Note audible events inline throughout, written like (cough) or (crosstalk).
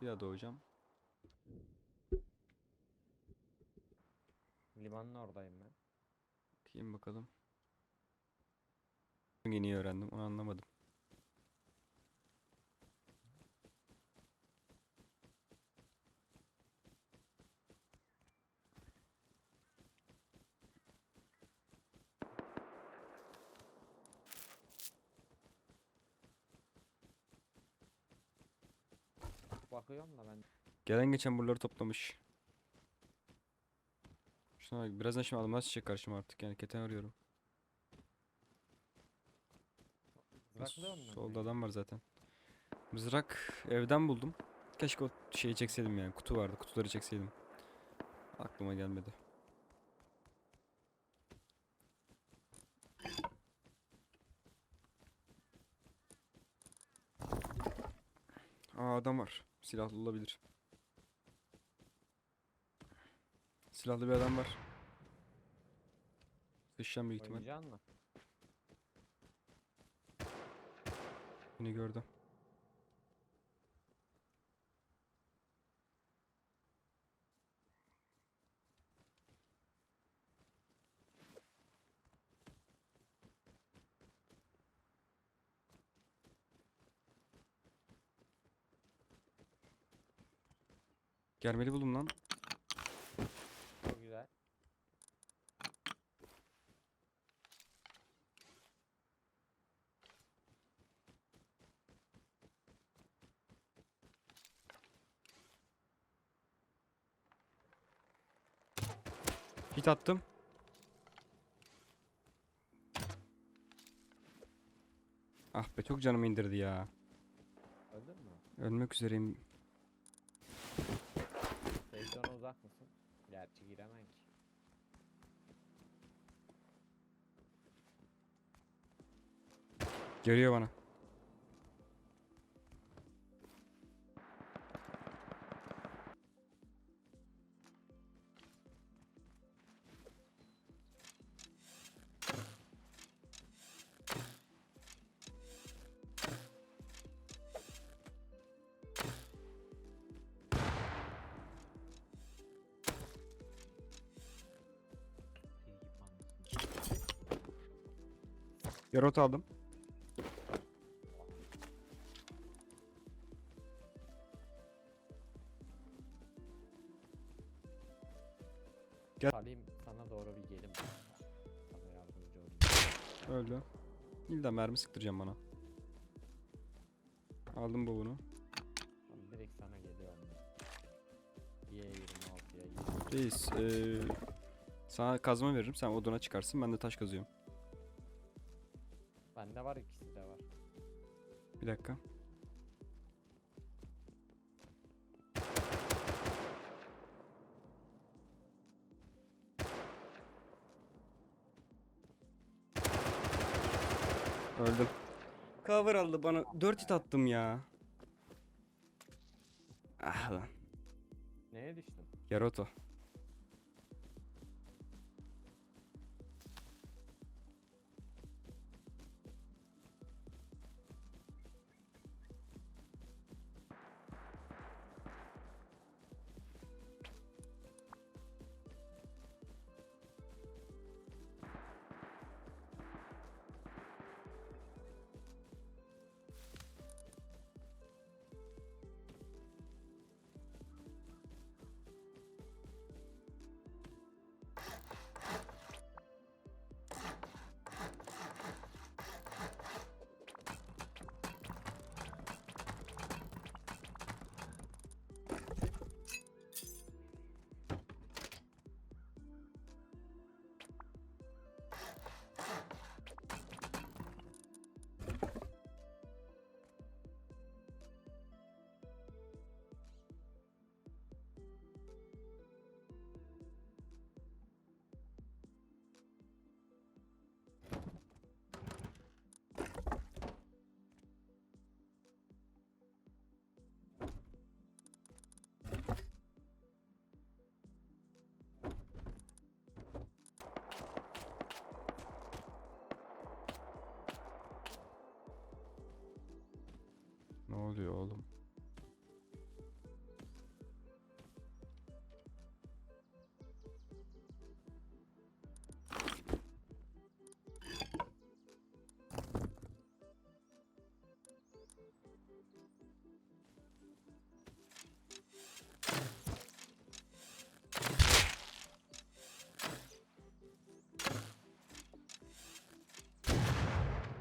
Bir daha doğacağım. Limanın oradayım ben. Bakayım bakalım. Yeni öğrendim onu anlamadım. Bakıyorum da ben. Gelen geçen buraları toplamış. Şuna bak birazdan şimdi adam nasıl çıkacak karşıma artık yani keten arıyorum. Solda adam var zaten. Mızrak evden buldum. Keşke o şeyi çekseydim yani kutu vardı kutuları çekseydim. Aklıma gelmedi. Aa adam var. Silahlı olabilir. Silahlı bir adam var. Sıçacağım büyük ihtimal. Oynayacaksın mı? Beni gördü. Gelmeli buldum lan. Çok güzel. Hit attım. Ah be çok canımı indirdi ya. Öldün mü? Ölmek üzereyim. Televizyona uzak mısın? Gerçi giremen ki. Geliyor bana. Yarot aldım. Gel. Salim sana doğru bir gelim. Sana yardımcı olayım. Öldü. İlla mermi sıktıracağım bana. Aldım bu bunu. Tamam, direkt sana geliyorum. ben. Y26'ya gir. Reis, eee, sana kazma veririm. Sen oduna çıkarsın. Ben de taş kazıyorum. Bende var ikisi de var. Bir dakika. Öldüm. Cover aldı bana. 4 hit attım ya. Ah lan. Neye düştün? Yaroto.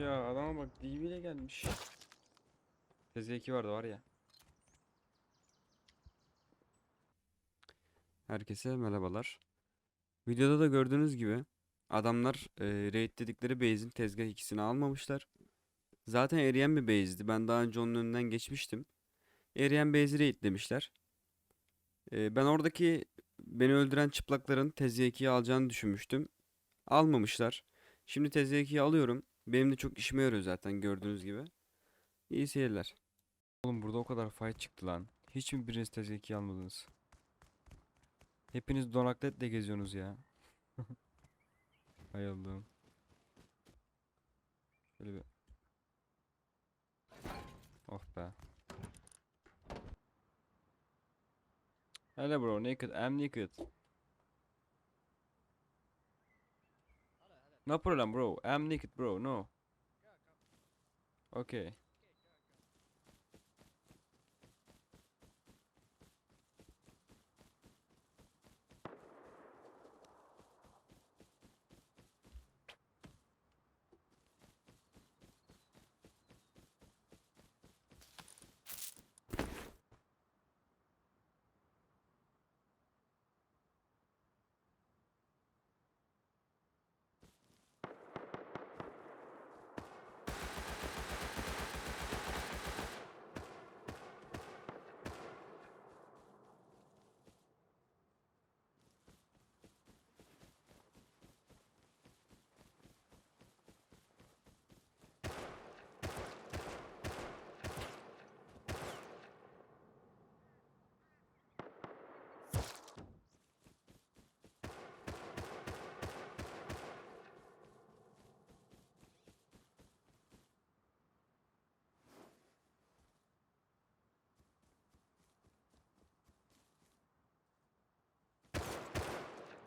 Ya adama bak DB ile gelmiş. Tezgah 2 vardı var ya. Herkese merhabalar. Videoda da gördüğünüz gibi adamlar e, raid dedikleri base'in tezgah ikisini almamışlar. Zaten eriyen bir base'di. Ben daha önce onun önünden geçmiştim. Eriyen base'i raid demişler. E, ben oradaki beni öldüren çıplakların tezgah 2'yi alacağını düşünmüştüm. Almamışlar. Şimdi tezgah 2'yi alıyorum. Benim de çok işime yarıyor zaten gördüğünüz gibi. İyi seyirler. Oğlum burada o kadar fight çıktı lan. Hiç mi biriniz 2'yi almadınız? Hepiniz donakletle geziyorsunuz ya. (laughs) Hay Allah'ım. Şöyle bir... Oh be. Hello bro, naked. I'm naked. No problem bro. I'm naked bro. No. Okay.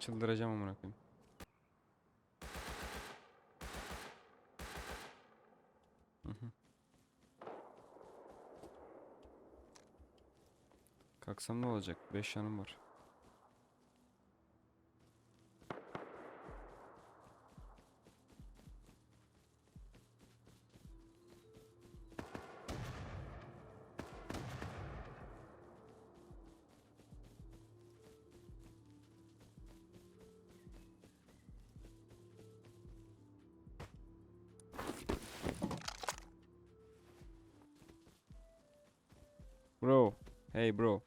Çıldıracağım amına koyayım. Kalksam ne olacak? 5 yanım var. Bro. Hey bro.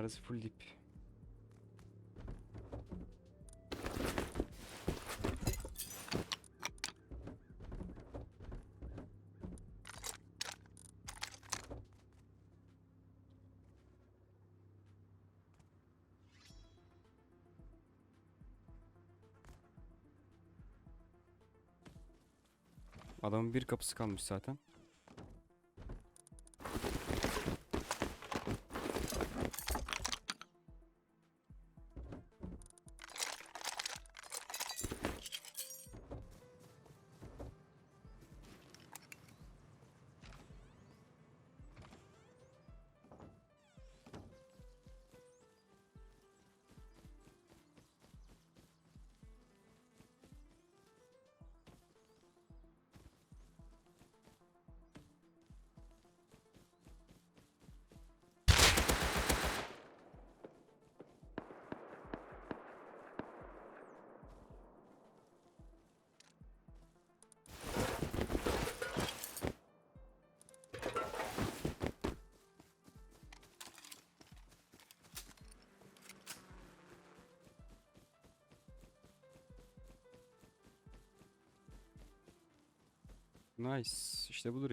Neresi full dip? Adamın bir kapısı kalmış zaten. Nice. İşte budur.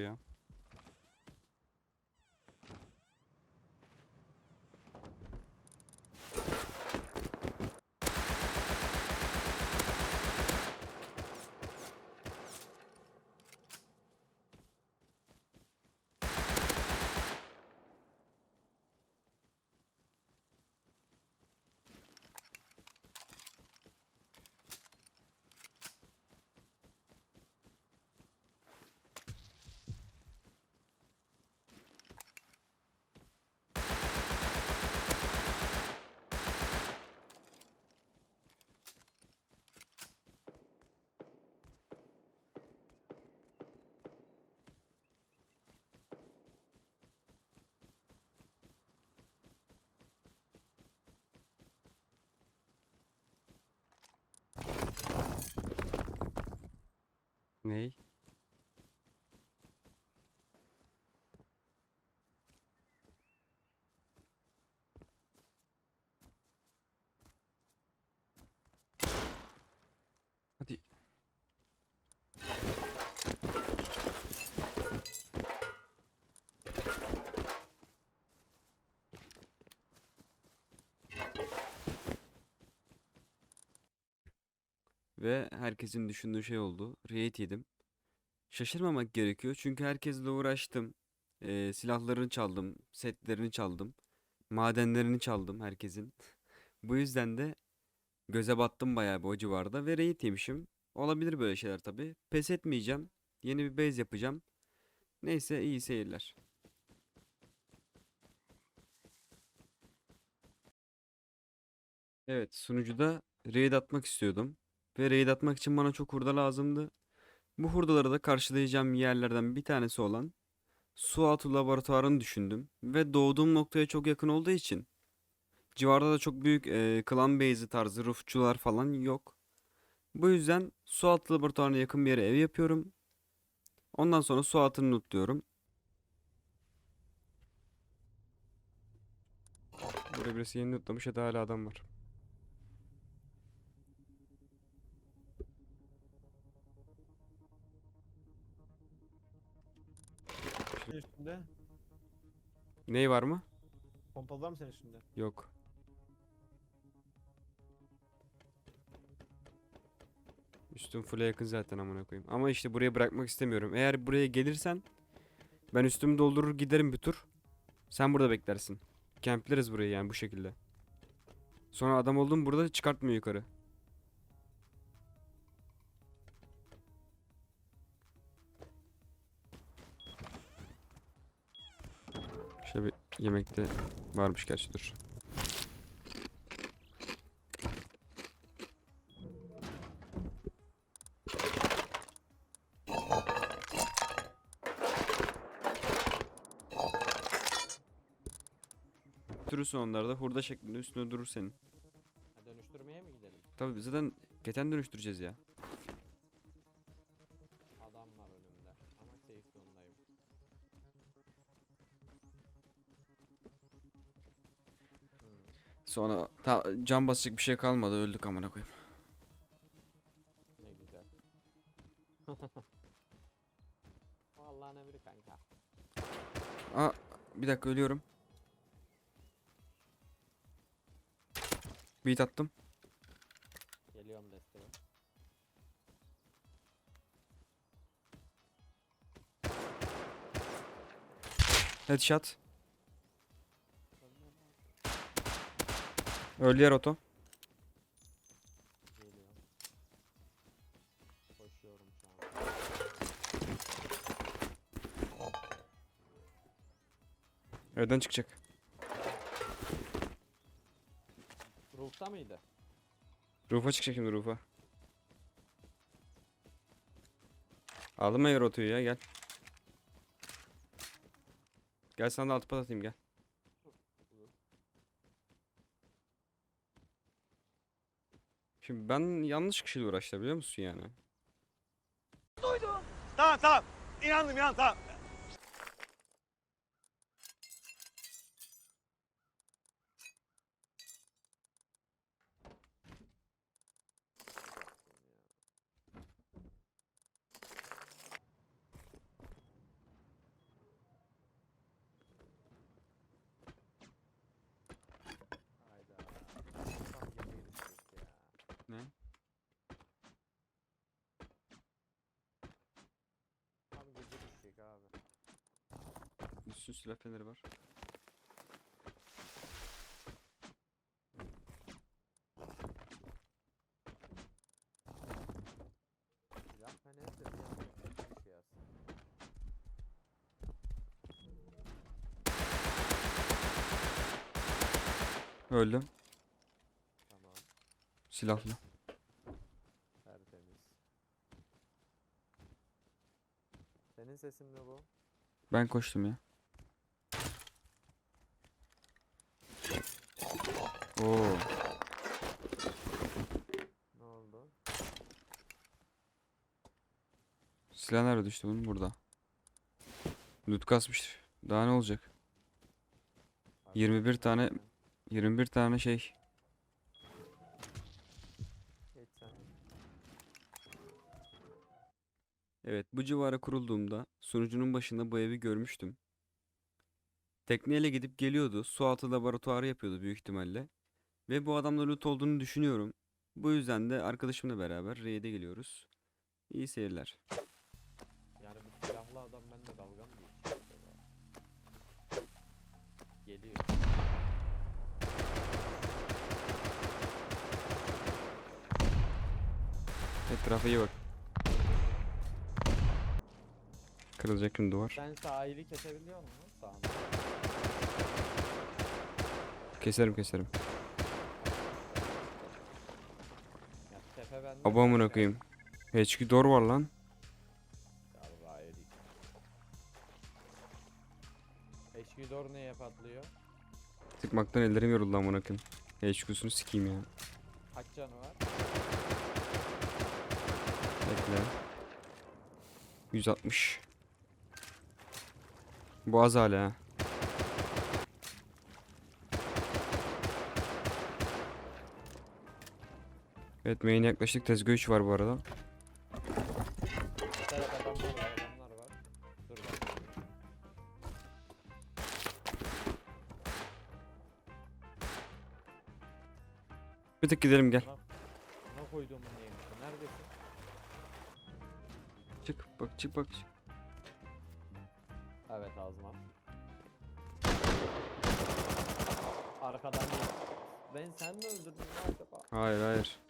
Ney? Ve herkesin düşündüğü şey oldu. Raid yedim. Şaşırmamak gerekiyor çünkü herkesle uğraştım. Ee, silahlarını çaldım, setlerini çaldım, madenlerini çaldım herkesin. Bu yüzden de göze battım bayağı bir o civarda ve raid yemişim. Olabilir böyle şeyler tabii. Pes etmeyeceğim. Yeni bir base yapacağım. Neyse iyi seyirler. Evet sunucuda raid atmak istiyordum. Ve raid atmak için bana çok hurda lazımdı. Bu hurdaları da karşılayacağım yerlerden bir tanesi olan Sualtı laboratuvarını düşündüm. Ve doğduğum noktaya çok yakın olduğu için civarda da çok büyük e, clan base'i tarzı rufçular falan yok. Bu yüzden sualtı laboratuvarına yakın bir yere ev yapıyorum. Ondan sonra su altını lootluyorum. Burada birisi yeni lootlamış ya da hala adam var. Senin üstünde. Ney var mı? Pompalı var mı senin üstünde? Yok. Üstüm full'e yakın zaten amına koyayım. Ama işte buraya bırakmak istemiyorum. Eğer buraya gelirsen ben üstümü doldurur giderim bir tur. Sen burada beklersin. Campleriz burayı yani bu şekilde. Sonra adam oldum burada çıkartmıyor yukarı. Şöyle bir yemekte varmış gerçi dur. Durursun onlarda hurda şeklinde üstüne durur senin. Ha, dönüştürmeye mi gidelim? Tabii zaten keten dönüştüreceğiz ya. Adam var önümde. Ama safe zone'dayım. Sonra ta can basacak bir şey kalmadı öldük amına koyayım. Ne güzel. (laughs) Vallahi ne biri kanka. Aa bir dakika ölüyorum. Beat attım. Geliyorum desteğe. Headshot. Öldü yer oto. Geliyorum. Koşuyorum şu an. Evden çıkacak. Roof'ta mıydı? Rufa çıkacak şimdi Rufa. Aldım ben yer otoyu ya gel. Gel sana da altı pat atayım gel. Şimdi ben yanlış kişiyle uğraştım biliyor musun yani? Tamam tamam. İnandım inan tamam. Hayda. Tam gemiye düştük ya. Ne? Tam gece düşecek abi. Üstün silah feneri var. Silah feneri de bir şey aslında. Öldüm. Tamam. Silahlı. Tertemiz. Senin sesin mi bu? Ben koştum ya. Oo. Ne oldu? Silah nerede düştü bunun? Burada. Loot kasmış. Daha ne olacak? 21 tane 21 tane şey. Evet, bu civara kurulduğumda sunucunun başında bu evi görmüştüm. Tekneyle gidip geliyordu. Sualtı laboratuvarı yapıyordu büyük ihtimalle. Ve bu adamla loot olduğunu düşünüyorum. Bu yüzden de arkadaşımla beraber raid'e geliyoruz. İyi seyirler. Yani bu silahlı adam benimle dalga mı geçiyor? Geliyor. Etrafa iyi bak. Kırılacak şimdi duvar. Sen sahili kesebiliyor musun? Sağını. Keserim keserim. Aba amına koyayım. HQ door var lan. Yarrağı yedik. HQ door neye patlıyor? Sıkmaktan ellerim yoruldu amına koyayım. HQ'sunu sikeyim ya. Kaç canı var? Bekle. 160. Bu az hala Evet main yaklaştık. Tezgah 3 var bu arada. Evet adamlar var adamlar var. Dur bak. Bir tık gidelim gel. Ne koyduğumun neymiş? Neredesin? Çık bak çık bak. çık. Evet Azman. Arkadan değil. Ben sen mi öldürdün acaba? Hayır hayır.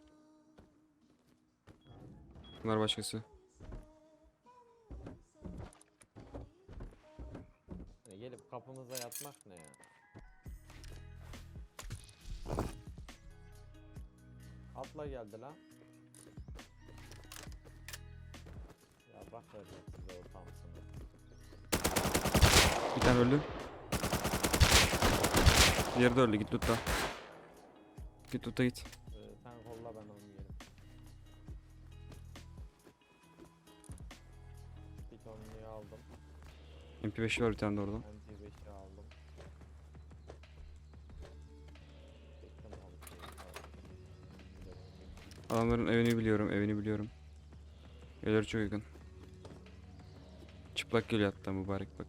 Bunlar başkası. Hani gelip kapımıza yatmak ne ya? Atla geldi lan. Ya bak size ortamsını. Bir tane öldü. Diğeri de öldü. Git lootla. Git lootla git. MP5 var bir tane de orada. MP5'i aldım. Çektim alıp şeyi aldım. Adamların evini biliyorum. Evini biliyorum. Evleri çok yakın. Çıplak geliyor hatta mübarek bak.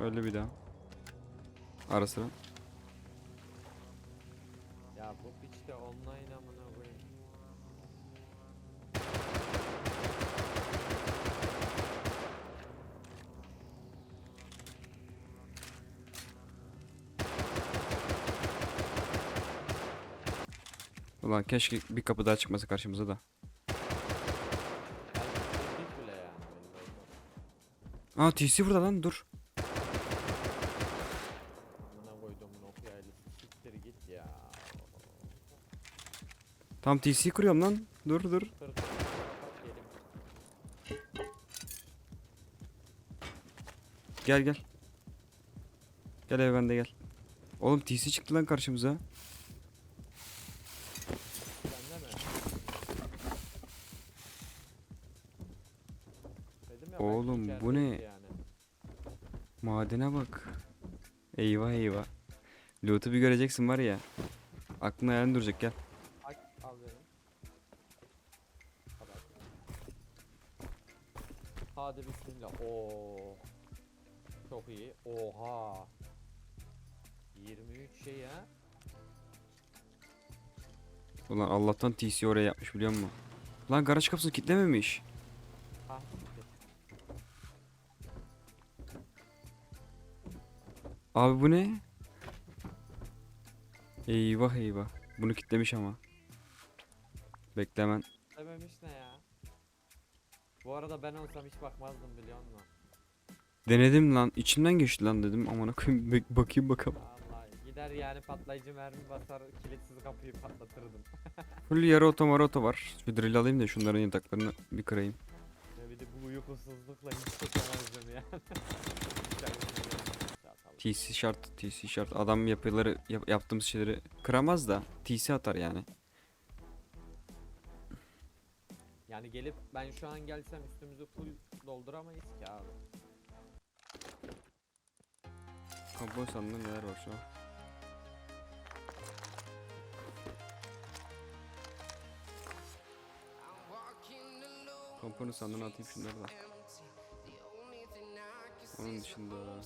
Öldü bir daha. Ara sıra. Ulan keşke bir kapı daha çıkmasa karşımıza da. Aa TC burada lan dur. Tam TC kuruyorum lan. Dur dur. Gel gel. Gel eve bende gel. Oğlum TC çıktı lan karşımıza. Sende mi? Dedim ya belki Oğlum, bu ne? Yani. Madene bak. Eyvah eyvah. Loot'u bir göreceksin var ya. Aklın hayalin duracak gel. Hadi bismillah. Oo. Çok iyi. Oha. 23 şey ya. Ulan Allah'tan TC oraya yapmış biliyor musun? Lan garaj kapısını kilitlememiş. Ah Abi bu ne? Eyvah eyvah. Bunu kilitlemiş ama. Bekle hemen. Dememiş ne ya? Bu arada ben olsam hiç bakmazdım biliyor musun? Denedim lan. içimden geçti lan dedim. Aman koyayım bek- bakayım bakalım. Vallahi gider yani patlayıcı mermi basar kilitsiz kapıyı patlatırdım. (laughs) Full yarı oto marı oto var. Şu drill alayım da şunların yataklarını bir kırayım. Ya bir de bu uykusuzlukla hiç çekemezdim ya. (laughs) TC şart, TC şart. Adam yapıları yap- yaptığımız şeyleri kıramaz da TC atar yani. Yani gelip ben şu an gelsem üstümüzü full dolduramayız ki abi. Kompon sandığında neler var şu an? Komponu sandığına atayım şunları da. Onun dışında